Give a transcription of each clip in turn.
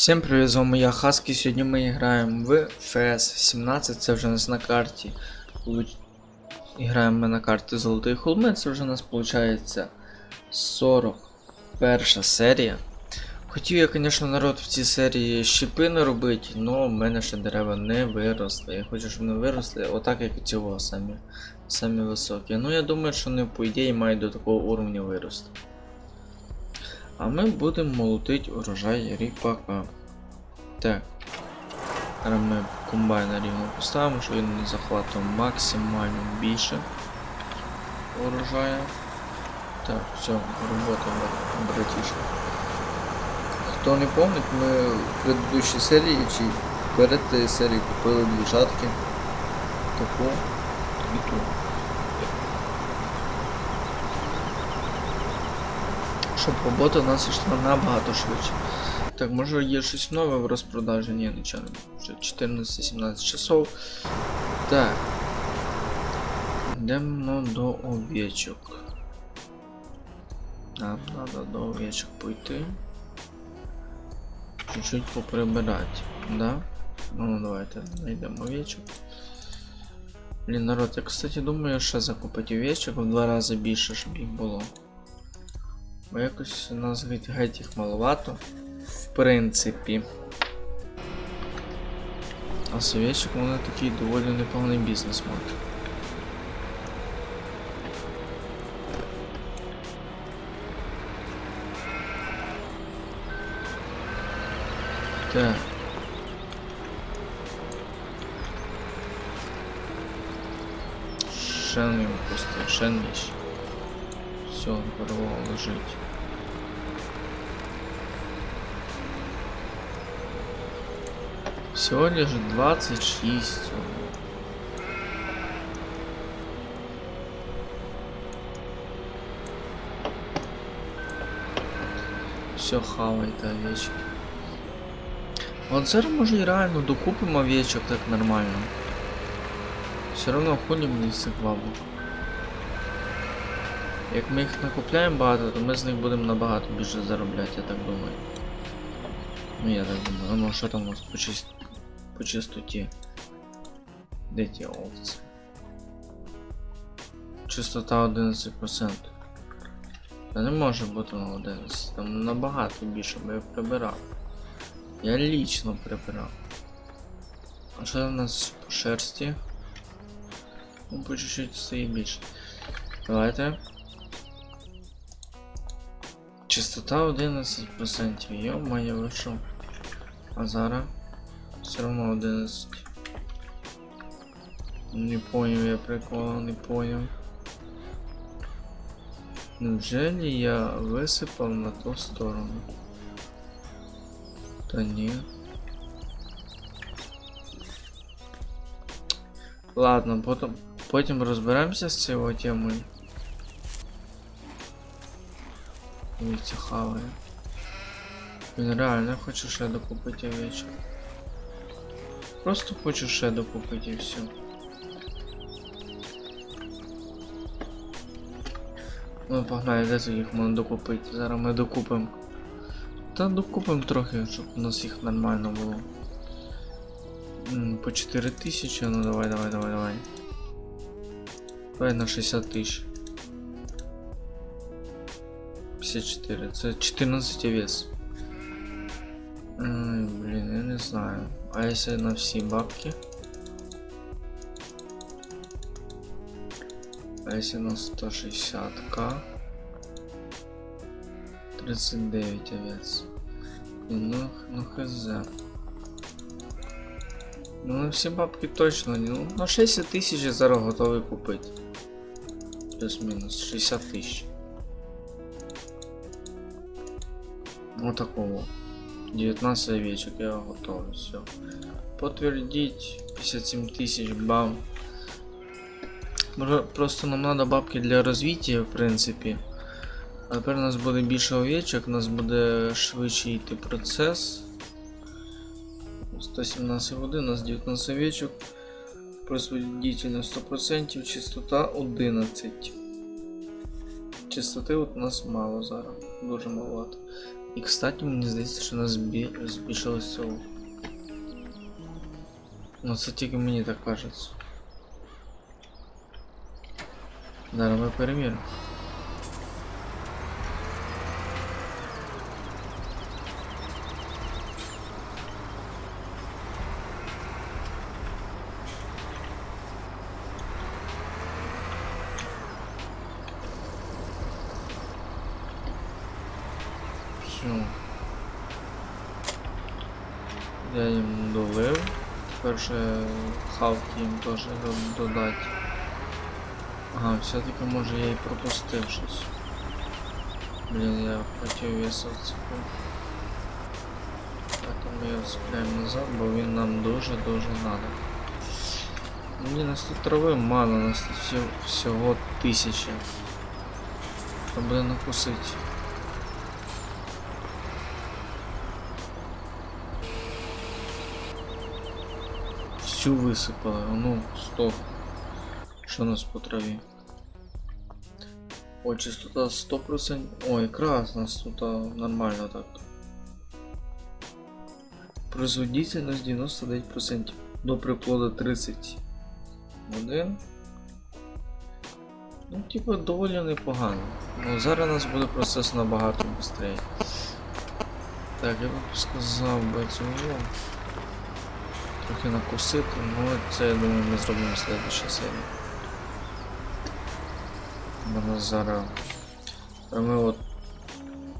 Всім привіт, з вами я Хаски. Сьогодні ми граємо в FS 17, це вже у нас на карті. Граємо ми на карті Золотої Холми, це вже у нас виходить 41 серія. Хотів я, звісно, народ в цій серії щепи не робити, але в мене ще дерева не виросли. Я хочу, щоб вони виросли, отак як і цього самі, самі високі. Ну я думаю, що вони по ідеї мають до такого уровня вирости. А ми будемо молотити урожай ріпака. Так. Зараз ми комбайна рівно поставимо, щоб він не захватував максимально більше урожаю. Так, все, робота братішка. Хто не пам'ятає, ми в предыдущій серії чи перед серією купили дві жатки. Таку і ту. Щоб робота у нас йшла набагато швидше. Так, може є щось нове в розпродажі? Ні, нічого вже 14-17 часов. Так. Йдемо до овечок. Нам треба до овечок пойти. Чуть-чуть поприбирати, да? Ну давайте знайдемо овечок. Блін, народ, я кстати думаю, ще закупити овечок в два рази більше, щоб їх було. Бо якось у нас геть, їх маловато. В принципі. А совєтчик вони такий доволі непоганий бізнес мають. Так. Шен йому просто, шен вещь. Все, порвало лежить. Всего лишь 26. Все хавает овечки. Вот зараз може і реально докупимо овечок так нормально. Все равно мені з цих бабок. Як ми їх накупляємо багато, то ми з них будемо набагато більше заробляти, я так думаю. Ну я так думаю, ну що там у нас по, чис... по чистоті? Де ті овці? Чистота 11%. Та не може бути на 11, там набагато більше, бо я прибирав. Я лічно прибирав. А що у нас по шерсті? Ну, по чуть-чуть стоїть більше. Давайте. Частота 11%. Йо-моє, ви що? А зараз? Все равно 11. Не понял я прикола, не понял. Неужели я висипав на ту сторону? Та ні. Ладно, потім, потім розберемося з цією темою. Віця хаває. Він реально хоче ще докупити овечок. Просто хочу ще докупити і все. Ну погнали, де тут їх можна докупити? Зараз ми докупимо. Та докупимо трохи, щоб у нас їх нормально було. По 4 тисячі, ну давай, давай, давай, давай. Давай на 60 тисяч. 54, це 14 Ай, блін, я не знаю. А якщо на всі бабки? А если на 160к? 39 овец. Ну, ну хз. Ну на всі бабки точно не. Ну, на 60 тисяч я зараз готовий купити. Плюс-мінус 60 тисяч. Вот такого. 19 овечек я готовый, все. Подтвердить 57 тысяч бам. Просто нам надо бабки для розвиття, в принципі. А тепер у нас буде більше овечок, у нас буде швидше йти процес. 117 годин, у нас 19 овечок. Производительность 100%, частота 11. Частоти от у нас мало зараз, дуже маловато. І кстати, мені здається, що нас збі... збільшилось село. Ну це тільки мені так кажеться. Зараз ми переміримо. Я їм долив. Тепер ще хавки їм теж додати. Ага, все-таки може я і пропустив щось. Блін, я хотів весов цепу. А то ми його цепляємо назад, бо він нам дуже-дуже надо. Мені нас тут трави мало, нас тут всього тисяча. Треба буде накусити. Всю висипали, ну, стоп. Що у нас по траві? О, частота 100%. Ой, якраз у нас тут нормально так. Производительность 99%. До приплода 31. Ну, типу, доволі непогано. Ну, зараз у нас буде процес набагато швидше. Так, я б сказав би цього. Трохи накусити, ну це я думаю ми зробимо в следующій. Бо нас зараз. А Ми от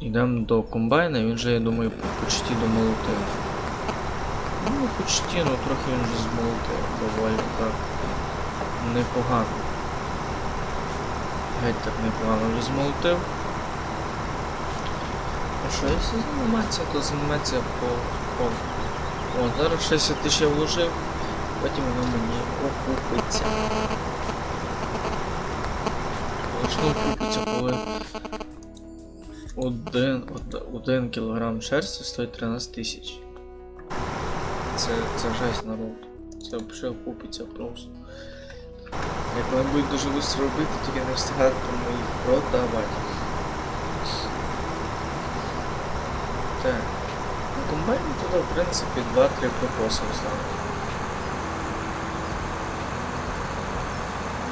йдемо до комбайна, він же, я думаю, почти домолотив. Ну, почти, ну трохи він вже змолотив, доволі так. Непогано. Геть так непогано вже змолотив. А що, якщо займатися, то займається по, по о, зараз 60 тисяч я вложив, потім воно мені окупиться. Почну окупиться, коли один, од- один кілограм шерсті стоїть 13 тисяч. Це, це жесть народ. Це взагалі окупиться просто. Як вони будуть дуже швидко робити, тільки не встигати тому їх продавати. комбайні туди, в принципі, 2-3 пропоси вставити.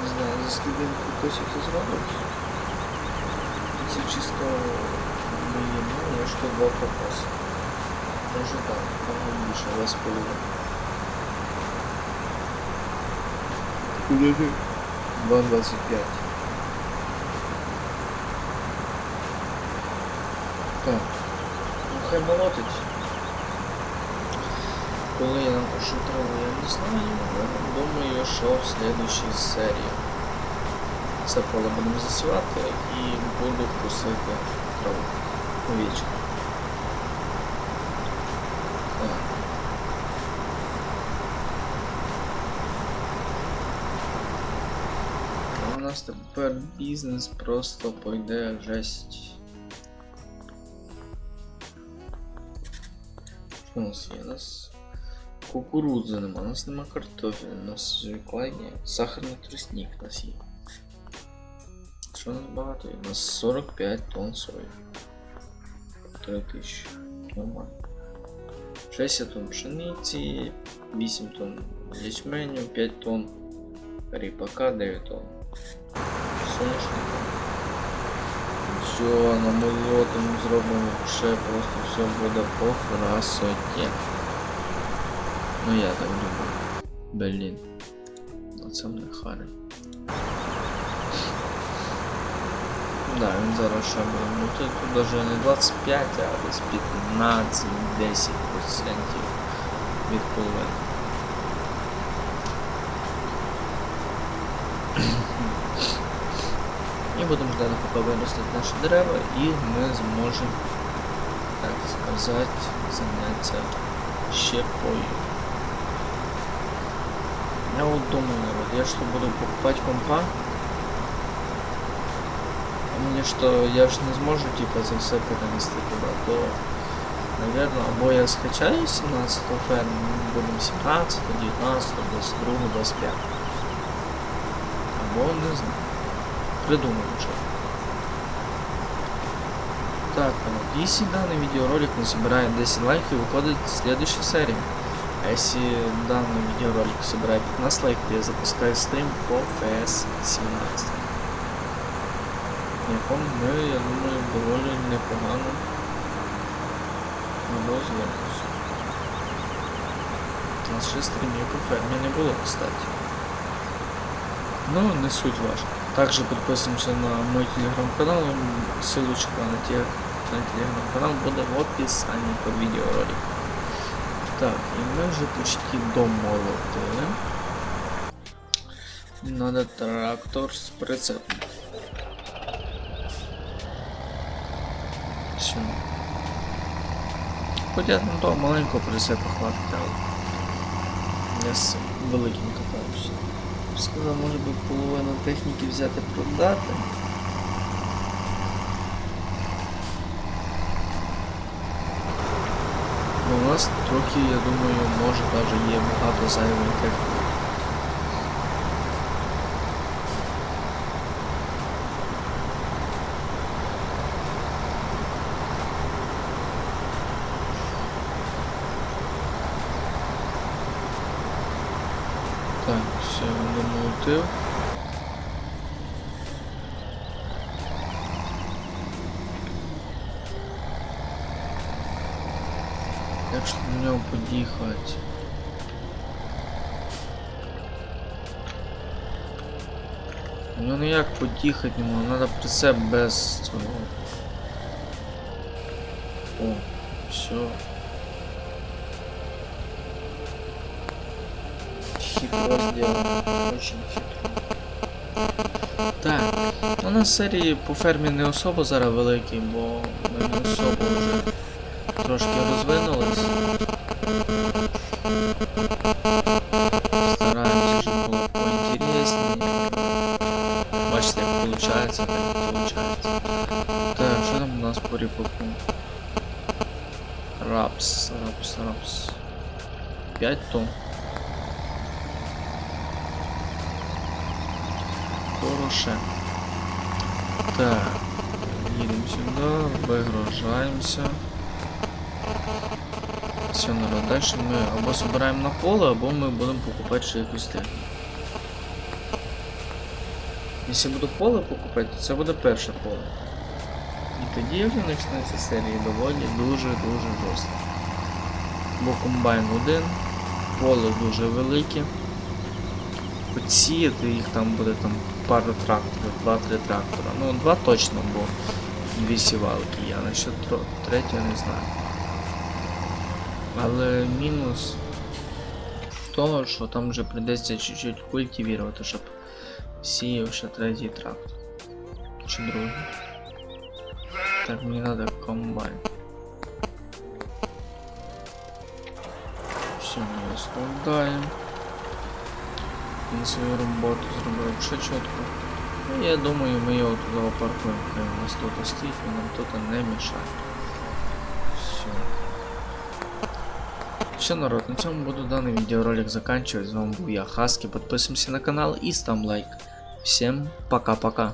Не знаю, за скільки він пропосів це зробить. Це чисто мої, ну, я ж тут два пропоси. Може так, може більше, але з половиною. Куди ти? 2,25. Так. Ну хай молотить. Коли я напишу траву, я не знаю, думаю, що в следующій серії. Це поле будемо засівати і буду кусити траву. Овічку. Так. У нас тепер бізнес просто пойде жесть. Що у нас є? Нас кукурудзи нема, у нас нема картофеля, у нас звикла сахарний тростник у нас є. Що у нас багато? У нас 45 тонн сої. 3 тисячі. Нормально. 60 тонн пшениці, 8 тонн ячменю, 5 тонн ріпака, 9 тонн. Соняшника. Все, намолотимо, зробимо ще просто все буде по красоті. Ну я так думаю. Блін. На це мене хари. Да, він зараз ще буде. Ну тут, тут даже не 25, а десь 15, 10 процентів від половини. І будемо ждати, поки виростуть наші дерева, і ми зможемо, так сказати, зайнятися щепою. Я от думаю, народ, я что буду покупать компа. А мені що, я ж не зможу типа це все перенести туди, то, наверное, або я скачаю 17 ферму, ми будемо 17, 19, 22, 25. Або не знаю. Придумаю що. Так, если данный видеоролик не собирает 10 лайков, выходит следующая серия. А если данный видеоролик собирает 15 лайков, я запускаю стрим по FS 17. Я помню, ми, я думаю, доволі непогано розвиваємося. У нас ще стрімів по фермі не було, кстати. Ну, не суть важно. Также подписываемся на мой телеграм-канал, ссылочка на, те, на телеграм-канал будет в описании под видеороликом. Так, и мы уже почти домолотили. Надо трактор с прицепом. Все. Хоча на того маленького прицепа хватить, але я з великим катаюся. Сказав, може би половину техніки взяти продати. у нас трохи, я думаю, може навіть є багато зайвої техніки. Так, все, намолотив. Нього подіхати? Ну ніяк подіхати не можу, треба прицеп без цього. О, все. Хитро сделано, очень хитро. Так, у нас серії по фермі не особо зараз великі, бо ми не особо вже трошки розвинулись. Стараємося, щоб було поінтересніше. Бачите, як виходить, так і виходить. Так, що там у нас по ріпаку? Рапс, рапс, рапс. 5 тонн. Хороше. Так, їдемо сюди, вигружаємося. Все, народ, далі ми або збираємо на поле, або ми будемо покупати ще якусь техніку. Якщо буду поле покупати, то це буде перше поле. І тоді вже почнеться серії доволі дуже-дуже жорстко. Бо комбайн один, поле дуже велике. Подсіяти їх там буде там пару тракторів, два-три трактора. Ну, два точно, бо дві сівалки є, а насчет третього не знаю. Але мінус того, що там вже прийдеться чуть-чуть культивувати, щоб сіяв ще третій трактор. Чи другий. Так, мені треба комбайн. Все, ми складаємо. Він свою роботу зробив ще чітко. Ну, я думаю, ми його туди опаркуємо, хай у нас тут стоїть, він нам тут не мішає. Все, народ, на цьому буду данный видеоролик заканчивать. С вами был я, Хаски. Подписываемся на канал и ставим лайк. Всем пока-пока.